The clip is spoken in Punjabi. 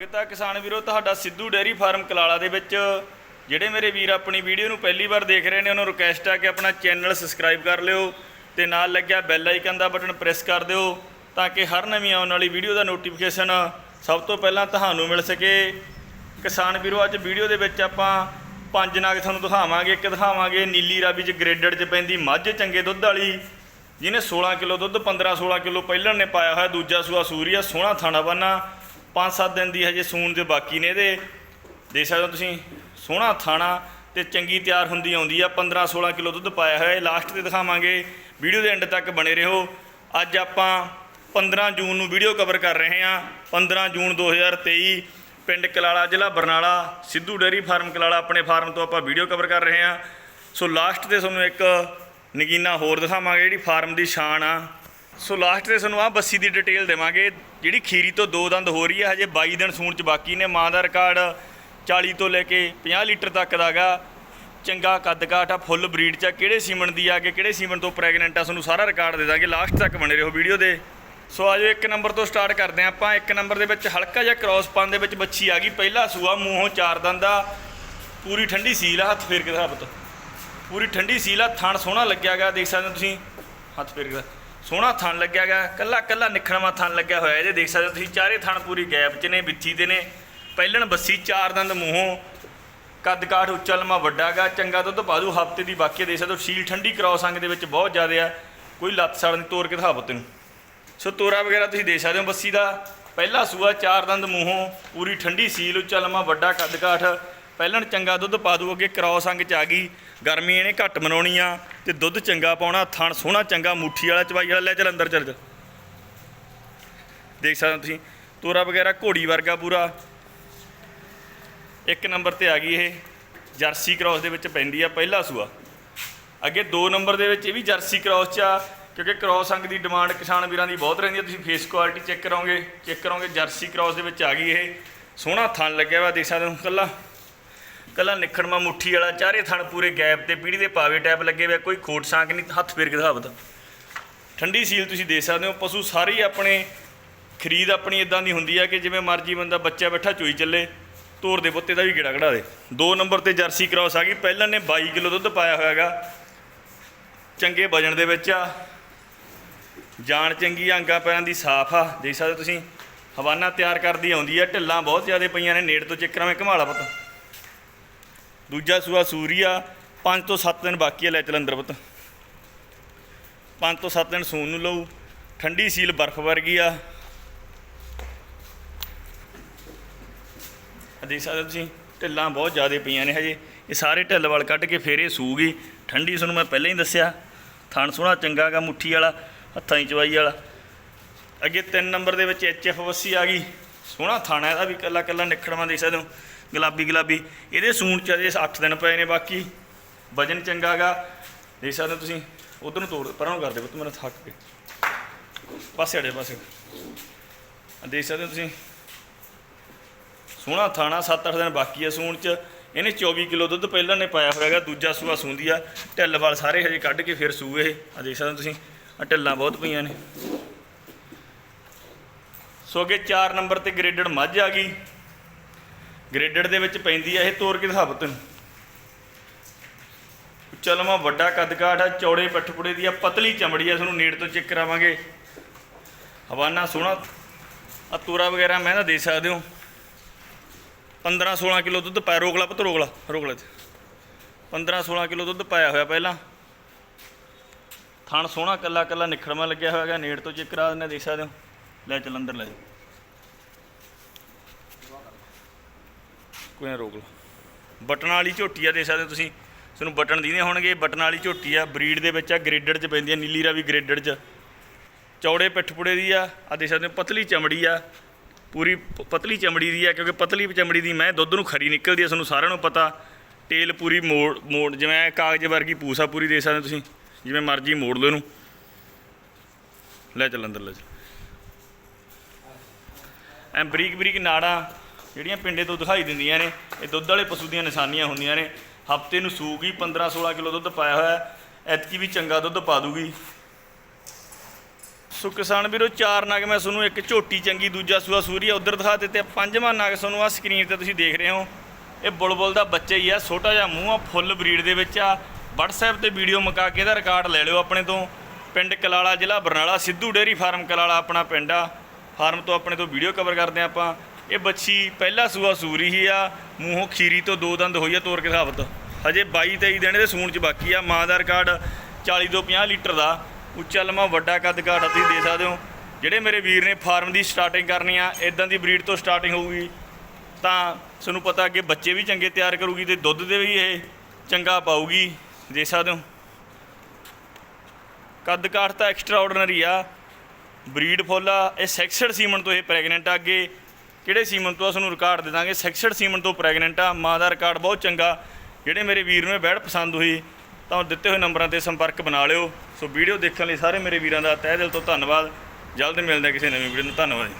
ਕਿਤਾ ਕਿਸਾਨ ਵੀਰੋ, ਤੁਹਾਡਾ ਸਿੱਧੂ ਡੇਅਰੀ ਫਾਰਮ ਕਲਾਲਾ ਦੇ ਵਿੱਚ ਜਿਹੜੇ ਮੇਰੇ ਵੀਰ ਆਪਣੀ ਵੀਡੀਓ ਨੂੰ ਪਹਿਲੀ ਵਾਰ ਦੇਖ ਰਹੇ ਨੇ, ਉਹਨਾਂ ਨੂੰ ਰਿਕਵੈਸਟ ਆ ਕਿ ਆਪਣਾ ਚੈਨਲ ਸਬਸਕ੍ਰਾਈਬ ਕਰ ਲਿਓ ਤੇ ਨਾਲ ਲੱਗਿਆ ਬੈਲ ਆਈਕਨ ਦਾ ਬਟਨ ਪ੍ਰੈਸ ਕਰ ਦਿਓ ਤਾਂ ਕਿ ਹਰ ਨਵੀਂ ਆਉਣ ਵਾਲੀ ਵੀਡੀਓ ਦਾ ਨੋਟੀਫਿਕੇਸ਼ਨ ਸਭ ਤੋਂ ਪਹਿਲਾਂ ਤੁਹਾਨੂੰ ਮਿਲ ਸਕੇ। ਕਿਸਾਨ ਵੀਰੋ, ਅੱਜ ਵੀਡੀਓ ਦੇ ਵਿੱਚ ਆਪਾਂ ਪੰਜ ਨਾਗ ਤੁਹਾਨੂੰ ਦਿਖਾਵਾਂਗੇ, ਇੱਕ ਦਿਖਾਵਾਂਗੇ ਨੀਲੀ ਰਾਵੀ ਚ ਗ੍ਰੇਡਡ ਚ ਪੈਂਦੀ ਮੱਝ ਚੰਗੇ ਦੁੱਧ ਵਾਲੀ, ਜਿਹਨੇ 16 ਕਿਲੋ ਦੁੱਧ 15 16 ਕਿਲੋ ਪਹਿਲਣ ਨੇ ਪਾਇਆ ਹੋਇਆ, ਦੂਜਾ ਸੂਆ ਸੂਰੀਆ ਸੋਹਣਾ ਥਾਣਾ ਬੰਨਾ। 5-7 ਦਿਨ ਦੀ ਹਜੇ ਸੂਣ ਦੇ ਬਾਕੀ ਨੇ ਇਹਦੇ। ਦੇਖ ਸਕਦੇ ਹੋ ਤੁਸੀਂ, ਸੋਹਣਾ ਥਾਣਾ ਤੇ ਚੰਗੀ ਤਿਆਰ ਹੁੰਦੀ ਆਉਂਦੀ ਆ। 15-16 ਕਿਲੋ ਦੁੱਧ ਪਾਇਆ ਹੋਇਆ। ਇਹ ਲਾਸਟ ਤੇ ਦਿਖਾਵਾਂਗੇ। ਵੀਡੀਓ ਦੇ ਐਂਡ ਤੱਕ ਬਣੇ ਰਹੋ। ਅੱਜ ਆਪਾਂ 15 ਜੂਨ ਨੂੰ ਵੀਡੀਓ ਕਵਰ ਕਰ ਰਹੇ ਹਾਂ। 15 ਜੂਨ 2023 ਪਿੰਡ ਕਲਾਲਾ, ਜ਼ਿਲ੍ਹਾ ਬਰਨਾਲਾ, ਸਿੱਧੂ ਡੇਅਰੀ ਫਾਰਮ ਕਲਾਲਾ ਆਪਣੇ ਫਾਰਮ ਤੋਂ ਆਪਾਂ ਵੀਡੀਓ ਕਵਰ ਕਰ ਰਹੇ ਹਾਂ। ਸੋ ਲਾਸਟ ਤੇ ਤੁਹਾਨੂੰ ਇੱਕ ਨਗੀਨਾ ਹੋਰ ਦਿਖਾਵਾਂਗੇ। ਜਿਹੜੀ ਫਾਰਮ ਦੀ ਸ਼ਾਨ ਆ। ਸੋ ਲਾਸਟ ਤੇ ਤੁਹਾਨੂੰ ਆ ਬੱਸੀ ਦੀ ਡਿਟੇਲ ਦੇਵਾਂਗੇ। ਜਿਹੜੀ ਖੀਰੀ ਤੋਂ ਦੋ ਦੰਦ ਹੋ ਰਹੀ ਹੈ, ਹਜੇ 22 ਦਿਨ ਸੂਣ ਚ ਬਾਕੀ ਨੇ। ਮਾਂ ਦਾ ਰਿਕਾਰਡ 40 ਤੋਂ ਲੈ ਕੇ 50 ਲੀਟਰ ਤੱਕ ਦਾਗਾ ਚੰਗਾ ਕੱਦ ਕਾਠ ਆ ਫੁੱਲ ਬਰੀਡ ਚ ਆ। ਕਿਹੜੇ ਸੀਮਨ ਦੀ ਆ ਕੇ, ਕਿਹੜੇ ਸੀਮਨ ਤੋਂ ਪ੍ਰੈਗਨੈਂਟ ਆ, ਤੁਹਾਨੂੰ ਸਾਰਾ ਰਿਕਾਰਡ ਦੇ ਦਾਂਗੇ। ਲਾਸਟ ਤੱਕ ਬਣੇ ਰਹੋ ਵੀਡੀਓ ਦੇ। ਸੋ ਆਜੋ ਇੱਕ ਨੰਬਰ ਤੋਂ ਸਟਾਰਟ ਕਰਦੇ ਹਾਂ ਆਪਾਂ। ਇੱਕ ਨੰਬਰ ਦੇ ਵਿੱਚ ਹਲਕਾ ਜਿਹਾ ਕ੍ਰਾਸ ਪਾਨ ਦੇ ਵਿੱਚ ਬੱਚੀ ਆ ਗਈ। ਪਹਿਲਾ ਸੂਆ ਮੂੰਹੋਂ ਚਾਰ ਦੰਦ ਆ। ਪੂਰੀ ਠੰਡੀ ਸੀਲ ਆ, ਹੱਥ ਫੇਰ ਕੇ ਦਿਖਾ ਪੁੱਤ। ਪੂਰੀ ਠੰਡੀ ਸੀਲ ਆ, ਥਣ ਸੋਹਣਾ ਲੱਗਿਆ ਗਾ, ਦੇਖ ਸਕਦੇ ਹੋ ਤੁਸੀਂ। ਹੱਥ ਫੇਰ ਕੇ ਸੋਹਣਾ ਥਣ ਲੱਗਿਆ ਗਿਆ ਕੱਲਾ ਕੱਲਾ ਨਿਖਣਵਾ ਥਣ ਲੱਗਿਆ ਹੋਇਆ, ਇਹਦੇ ਦੇਖ ਸਕਦੇ ਹੋ ਤੁਸੀਂ, ਚਾਰੇ ਥਣ ਪੂਰੀ ਗੈਪ 'ਚ ਨੇ, ਵਿੱਥੀ ਦੇ ਨੇ। ਪਹਿਲਣ ਬੱਸੀ ਚਾਰ ਦੰਦ ਮੂੰਹੋਂ, ਕੱਦ ਕਾਠ ਉੱਚਾ ਲੰਮਾ ਵੱਡਾ ਗਾ ਚੰਗਾ ਦੁੱਧ ਪਾਦੂ ਹਫ਼ਤੇ ਦੀ ਬਾਕੀ ਦੇਖ ਸਕਦੇ ਹੋ, ਸੀਲ ਠੰਡੀ ਕ੍ਰਾਸ ਅੰਗ ਦੇ ਵਿੱਚ ਬਹੁਤ ਜ਼ਿਆਦਾ ਆ ਕੋਈ ਲੱਤ ਸੜ ਨਹੀਂ ਤੋੜ ਕੇ ਦਿਖਾ ਪੁੱਤ ਨੂੰ ਸੋ ਤੋਰਾ ਵਗੈਰਾ ਤੁਸੀਂ ਦੇਖ ਸਕਦੇ ਹੋ ਬੱਸੀ ਦਾ, ਪਹਿਲਾ ਸੂਆ ਚਾਰ ਦੰਦ ਮੂੰਹੋਂ, ਪੂਰੀ ਠੰਡੀ ਸੀਲ ਉੱਚਾ ਲੰਮਾ ਵੱਡਾ ਕੱਦ ਕਾਠ ਪਹਿਲਾਂ ਚੰਗਾ ਦੁੱਧ ਪਾ ਦੂ, ਅੱਗੇ ਕ੍ਰਾਸ ਅੰਗ ਚ ਆ ਗਈ। ਗਰਮੀ ਇਹਨੇ ਘੱਟ ਮਨਾਉਣੀ ਆ ਤੇ ਦੁੱਧ ਚੰਗਾ ਪਾਉਣਾ, ਥਣ ਸੋਹਣਾ, ਚੰਗਾ ਮੁੱਠੀ ਵਾਲਾ, ਚਵਾਈ ਵਾਲਾ, ਲੈ ਚੱਲ ਅੰਦਰ, ਚੱਲ ਜਾ ਦੇਖ ਸਕਦੇ ਹੋ ਤੁਸੀਂ, ਤੋਰਾ ਵਗੈਰਾ ਘੋੜੀ ਵਰਗਾ ਪੂਰਾ। ਇੱਕ ਨੰਬਰ ਤੇ ਆ ਗਈ ਇਹ, ਜਰਸੀ ਕ੍ਰਾਸ ਦੇ ਵਿੱਚ ਪੈਂਦੀ ਆ, ਪਹਿਲਾ ਸੂਆ। ਅੱਗੇ 2 ਨੰਬਰ ਦੇ ਵਿੱਚ ਇਹ ਵੀ ਜਰਸੀ ਕ੍ਰਾਸ ਚ ਆ, ਕਿਉਂਕਿ ਕ੍ਰਾਸ ਅੰਗ ਦੀ ਡਿਮਾਂਡ ਕਿਸਾਨ ਵੀਰਾਂ ਦੀ ਬਹੁਤ ਰਹਿੰਦੀ ਹੈ ਤੁਸੀਂ ਫੇਸ ਕੁਆਲਿਟੀ ਚੈੱਕ ਕਰੋਗੇ ਚੈੱਕ ਕਰੋਗੇ, ਜਰਸੀ ਕ੍ਰਾਸ ਦੇ ਵਿੱਚ ਆ ਗਈ ਇਹ। ਸੋਹਣਾ ਥਣ ਲੱਗਿਆ ਵਾ, ਦੇਖ ਸਕਦੇ ਹੋ ਕੱਲਾ ਕੱਲਾ ਨਿਖੜਮਾ ਮੁੱਠੀ ਵਾਲਾ ਚਾਰੇ ਥਣ ਪੂਰੇ ਗੈਪ ਤੇ ਪੀੜੀ ਦੇ ਪਾਵੇ ਟੈਪ ਲੱਗੇ ਹੋਏ ਕੋਈ ਖੋਟ ਸਾਂਕ ਨਹੀਂ ਹੱਥ ਫੇਰ ਕੇ ਦਿਖਾਵਤ। ਠੰਡੀ ਸੀਲ ਤੁਸੀਂ ਦੇ ਸਕਦੇ ਹੋ ਪਸ਼ੂ ਸਾਰੇ ਆਪਣੇ ਖਰੀਦ ਆਪਣੀ ਇਦਾਂ ਦੀ ਹੁੰਦੀ ਆ ਕਿ ਜਿਵੇਂ ਮਰਜ਼ੀ ਬੰਦਾ ਬੱਚਾ ਬੈਠਾ ਚੋਈ ਚੱਲੇ ਤੋਰ ਦੇ ਪੁੱਤੇ ਦਾ ਵੀ ਗੇੜਾ ਕਢਾ ਦੇ। ਦੋ ਨੰਬਰ ਤੇ ਜਰਸੀ ਕ੍ਰਾਸ ਆ ਗਈ ਪਹਿਲਾਂ ਨੇ 22 ਕਿਲੋ ਦੁੱਧ ਪਾਇਆ ਹੋਇਆਗਾ ਚੰਗੇ ਵਜ਼ਨ ਦੇ ਵਿੱਚ ਆ। ਜਾਨ ਚੰਗੀ ਆ, ਅੰਗਾਂ ਪੈਰਾਂ ਦੀ ਸਾਫ਼ ਆ ਦੇਖ ਸਕਦੇ ਹੋ ਤੁਸੀਂ। ਹਵਾਨਾ ਤਿਆਰ ਕਰਦੀ ਆਉਂਦੀ ਆ ਢਿੱਲਾਂ ਬਹੁਤ ਜ਼ਿਆਦਾ ਪਈਆਂ ਨੇ ਨੇੜ ਤੋਂ ਚੱਕਰਾਂ ਮੈਂ ਘਮਾਲਾ ਪੁੱਤ। ਦੂਜਾ ਸੂਆ ਸੂਰੀਆ 5 ਤੋਂ 7 ਦਿਨ ਬਾਕੀ ਆ ਲੈ ਚੱਲ ਅੰਦਰ ਪੁੱਤ। 5 ਤੋਂ 7 ਦਿਨ ਸੂਣ ਨੂੰ ਲਊ, ਠੰਡੀ ਸੀਲ ਬਰਫ਼ ਵਰਗੀ ਆ। ਦੇਖ ਸਕਦੇ ਤੁਸੀਂ, ਢਿੱਲਾਂ ਬਹੁਤ ਜ਼ਿਆਦਾ ਪਈਆਂ ਨੇ ਹਜੇ। ਇਹ ਸਾਰੇ ਢਿੱਲ ਵਾਲ ਕੱਢ ਕੇ ਫੇਰੇ ਸੂਗੀ ਠੰਡੀ ਤੁਹਾਨੂੰ ਮੈਂ ਪਹਿਲਾਂ ਹੀ ਦੱਸਿਆ, ਥਣ ਸੋਹਣਾ ਚੰਗਾ ਗਾ ਮੁੱਠੀ ਵਾਲਾ, ਹੱਥਾਂ ਦੀ ਚਵਾਈ ਵਾਲਾ। ਅੱਗੇ 3 ਨੰਬਰ ਦੇ ਵਿੱਚ ਐਚ ਐਫ ਵੱਸੀ ਆ ਗਈ। ਸੋਹਣਾ ਥਾਣਾ ਇਹਦਾ ਵੀ ਕੱਲਾ ਕੱਲਾ ਨਿਖੜਵਾ ਦੇਖ ਸਕਦੇ ਹੋ। ਗੁਲਾਬੀ ਗੁਲਾਬੀ। ਇਹਦੇ ਸੂਣ ਚ ਅਜੇ 8 ਦਿਨ ਪਏ ਨੇ ਬਾਕੀ। ਵਜਨ ਚੰਗਾ ਗਾ। ਦੇਖ ਸਕਦੇ ਹੋ ਤੁਸੀਂ। ਉਧਰ ਨੂੰ ਤੋੜ, ਪਰਾਂ ਨੂੰ ਕਰ ਦੇ ਪੁੱਤ ਮੇਰਾ ਥੱਕ ਕੇ ਪਾਸੇ ਅੜੇ ਪਾਸੇ ਦੇਖ ਸਕਦੇ ਹੋ ਤੁਸੀਂ। ਸੋਹਣਾ ਥਾਣਾ 7-8 ਦਿਨ ਬਾਕੀ ਆ ਸੂਣ ਚ। ਇਹਨੇ 24 ਕਿਲੋ ਦੁੱਧ ਪਹਿਲਾਂ ਨੇ ਪਾਇਆ ਹੋਇਆਗਾ ਦੂਜਾ ਸੂਆ ਸੂੰਦੀ ਆ। ਢਿੱਲ ਵਾਲ ਸਾਰੇ ਹਜੇ ਕੱਢ ਕੇ ਫਿਰ ਸੂਏ। ਆ ਦੇਖ ਸਕਦੇ ਹੋ ਤੁਸੀਂ। ਆ ਢਿੱਲਾਂ ਬਹੁਤ ਪਈਆਂ ਨੇ। ਸੋ ਅੱਗੇ 4 ਨੰਬਰ ਤੇ ਗ੍ਰੇਡਡ ਮੱਝ ਆ ਗਈ। ਗ੍ਰੇਡਡ ਦੇ ਵਿੱਚ ਪੈਂਦੀ ਆ ਇਹ ਤੋਰ ਕੇ ਦਿਖਾਵਤ। ਨੂੰ ਚਲਮਾ ਵੱਡਾ ਕੱਦਕਾਠ ਆ, ਚੌੜੇ ਪੱਠਪੁੜੇ ਦੀ ਆ, ਪਤਲੀ ਚਮੜੀ ਆ ਤੁਹਾਨੂੰ ਨੇੜ ਤੋਂ ਚੈੱਕ ਕਰਾਵਾਂਗੇ। ਹਵਾਨਾ ਸੋਹਣਾ ਆ ਤੋਰਾ ਵਗੈਰਾ ਮੈਂ ਨਾ ਦੇ ਸਕਦੇ ਹੋ। 15 16 ਕਿਲੋ ਦੁੱਧ ਪਾਇਆ, ਰੋਗਲਾ ਪਤ, ਰੋਗਲਾ ਰੋਗਲਾ 'ਚ। ਰੋਕ ਲਾ ਇੱਥੇ 15 16 ਕਿਲੋ ਦੁੱਧ ਪਾਇਆ ਹੋਇਆ ਪਹਿਲਾਂ। ਥਣ ਸੋਹਣਾ ਕੱਲਾ ਕੱਲਾ ਨਿਖੜਮਾ ਲੱਗਿਆ ਹੋਇਆ ਹੈਗਾ, ਨੇੜ ਤੋਂ ਚੈੱਕ ਕਰਾ ਦਿੰਦੇ ਦੇਖ ਸਕਦੇ ਹੋ। ਲੈ ਚੱਲ ਅੰਦਰ ਲੈ ਕੋਈ ਨਾ ਰੋਕ ਲਾ ਬਟਨ ਵਾਲੀ ਝੋਟੀ ਆ, ਦੇਖ ਸਕਦੇ ਹੋ ਤੁਸੀਂ। ਤੁਹਾਨੂੰ ਬਟਨ ਦੀਨੇ ਹੋਣਗੇ, ਬਟਨ ਵਾਲੀ ਝੋਟੀ ਆ। ਬਰੀਡ ਦੇ ਵਿੱਚ ਆ, ਗ੍ਰੇਡਡ ਚ ਪੈਂਦੀ ਆ, ਨੀਲੀ ਰਾਵੀ ਗ੍ਰੇਡਡ ਚ। ਚੌੜੇ ਪਿੱਠਪੁੜੇ ਦੀ ਆ ਆ ਦੇਖ ਸਕਦੇ ਹੋ, ਪਤਲੀ ਚਮੜੀ ਆ। ਪੂਰੀ ਪਤਲੀ ਚਮੜੀ ਦੀ ਆ, ਕਿਉਂਕਿ ਪਤਲੀ ਚਮੜੀ ਦੀ ਮੈਂ ਦੁੱਧ ਨੂੰ ਖਰੀ ਨਿਕਲਦੀ ਆ, ਤੁਹਾਨੂੰ ਸਾਰਿਆਂ ਨੂੰ ਪਤਾ। ਟੇਲ ਪੂਰੀ ਮੋੜ ਮੋੜ, ਜਿਵੇਂ ਕਾਗਜ਼ ਵਰਗੀ ਪੂਸਾ ਪੂਰੀ ਦੇ ਸਕਦੇ ਤੁਸੀਂ। ਜਿਵੇਂ ਮਰਜ਼ੀ ਮੋੜ ਲਓ ਇਹਨੂੰ। ਲੈ ਚੱਲ ਅੰਦਰ, ਲੈ ਚੱਲ। ਐਂ ਬਰੀਕ ਬਰੀਕ ਨਾੜਾਂ ਜਿਹੜੀਆਂ ਪਿੰਡੇ ਤੋਂ ਦਿਖਾਈ ਦਿੰਦੀਆਂ ਨੇ, ਇਹ ਦੁੱਧ ਵਾਲੇ ਪਸ਼ੂ ਦੀਆਂ ਨਿਸ਼ਾਨੀਆਂ ਹੁੰਦੀਆਂ ਨੇ। ਹਫ਼ਤੇ ਨੂੰ ਸੂਗੀ 15 16 ਕਿਲੋ ਦੁੱਧ ਪਾਇਆ ਹੋਇਆ ਐਤਕੀ ਵੀ ਚੰਗਾ ਦੁੱਧ ਪਾ ਦੂਗੀ। ਸੋ ਕਿਸਾਨ ਵੀਰੋ, ਚਾਰ ਨਗ ਮੈਂ ਤੁਹਾਨੂੰ ਇੱਕ ਝੋਟੀ ਚੰਗੀ, ਦੂਜਾ ਸੂਆ ਸੂਰੀਆ ਉਧਰ ਦਿਖਾ ਦਿੱਤੇ ਪੰਜਵਾਂ ਨਗ ਤੁਹਾਨੂੰ ਆ ਸਕਰੀਨ ਤੇ ਤੁਸੀਂ ਦੇਖ ਰਹੇ ਹੋ। ਇਹ ਬੁਲਬੁਲ ਦਾ ਬੱਚਾ ਹੀ ਆ, ਛੋਟਾ ਜਿਹਾ ਮੂੰਹ ਆ, ਫੁੱਲ ਬਰੀਡ ਦੇ ਵਿੱਚ ਆ। WhatsApp ਤੇ ਵੀਡੀਓ ਮਕਾ ਕੇ ਇਹਦਾ ਰਿਕਾਰਡ ਲੈ ਲਿਓ ਆਪਣੇ ਤੋਂ। ਪਿੰਡ ਕਲਾਲਾ ਜ਼ਿਲ੍ਹਾ ਬਰਨਾਲਾ, ਸਿੱਧੂ ਡੇਅਰੀ ਫਾਰਮ ਕਲਾਲਾ ਆਪਣਾ ਪਿੰਡ ਆ। ਫਾਰਮ ਤੋਂ ਆਪਣੇ ਤੋਂ ਵੀਡੀਓ ਕਵਰ ਕਰਦੇ ਆ ਆਪਾਂ। ਇਹ ਬੱਚੀ ਪਹਿਲਾ ਸੂਆ ਸੂਰੀ ਹੀ ਆ ਮੂੰਹੋਂ ਖੀਰੀ ਤੋਂ ਦੋ ਦੰਦ ਹੋਈ ਆ ਤੋਰ ਕੇ ਸਾਬਤ ਹਜੇ 22 23 ਦਿਨ ਦੇ ਸੂਣ ਚ ਬਾਕੀ ਆ ਮਾਂ ਦਾ ਰਿਕਾਰਡ 40 ਤੋਂ 50 ਲੀਟਰ ਦਾ ਉੱਚਾ ਲੰਮਾ ਵੱਡਾ ਕੱਦ ਕਾਠ ਆ, ਤੁਸੀਂ ਦੇ ਸਕਦੇ ਹੋ। ਜਿਹੜੇ ਮੇਰੇ ਵੀਰ ਨੇ ਫਾਰਮ ਦੀ ਸਟਾਰਟਿੰਗ ਕਰਨੀ ਆ ਇਦਾਂ ਦੀ ਬਰੀਡ ਤੋਂ ਸਟਾਰਟਿੰਗ ਹੋਊਗੀ। ਤਾਂ ਤੁਹਾਨੂੰ ਪਤਾ ਅੱਗੇ ਬੱਚੇ ਵੀ ਚੰਗੇ ਤਿਆਰ ਕਰੂਗੀ ਤੇ ਦੁੱਧ ਦੇ ਵੀ ਇਹ ਚੰਗਾ ਪਾਊਗੀ ਦੇ ਸਕਦੇ ਹੋ। ਕੱਦ ਕਾਠ ਤਾਂ ਐਕਸਟਰਾ ਆਰਡੀਨਰੀ ਆ। ਬਰੀਡ ਫੁੱਲ ਆ ਇਹ ਸੈਕਸਡ ਸੀਮਨ ਤੋਂ ਇਹ ਪ੍ਰੈਗਨੈਂਟ ਆ ਅੱਗੇ। ਕਿਹੜੇ ਸੀਮਨ ਤੋਂ ਆ? ਤੁਹਾਨੂੰ ਰਿਕਾਰਡ ਦੇ ਦਾਂਗੇ। ਸੈਕਸਡ ਸੀਮਨ ਤੋਂ ਪ੍ਰੈਗਨੈਂਟ ਆ। ਮਾਂ ਦਾ ਰਿਕਾਰਡ ਬਹੁਤ ਚੰਗਾ। ਜਿਹੜੇ ਮੇਰੇ ਵੀਰ ਨੂੰ ਇਹ ਬੈੜ ਪਸੰਦ ਹੋਈ, ਤਾਂ ਉਹ ਦਿੱਤੇ ਹੋਏ ਨੰਬਰਾਂ ਤੇ ਸੰਪਰਕ ਬਣਾ ਲਿਓ। ਸੋ ਵੀਡੀਓ ਦੇਖਣ ਲਈ ਸਾਰੇ ਮੇਰੇ ਵੀਰਾਂ ਦਾ ਤਹਿ ਦਿਲ ਤੋਂ ਧੰਨਵਾਦ। ਜਲਦ ਮਿਲਦੇ ਕਿਸੇ ਨਵੀਂ ਵੀਡੀਓ ਨੂੰ। ਧੰਨਵਾਦ ਜੀ।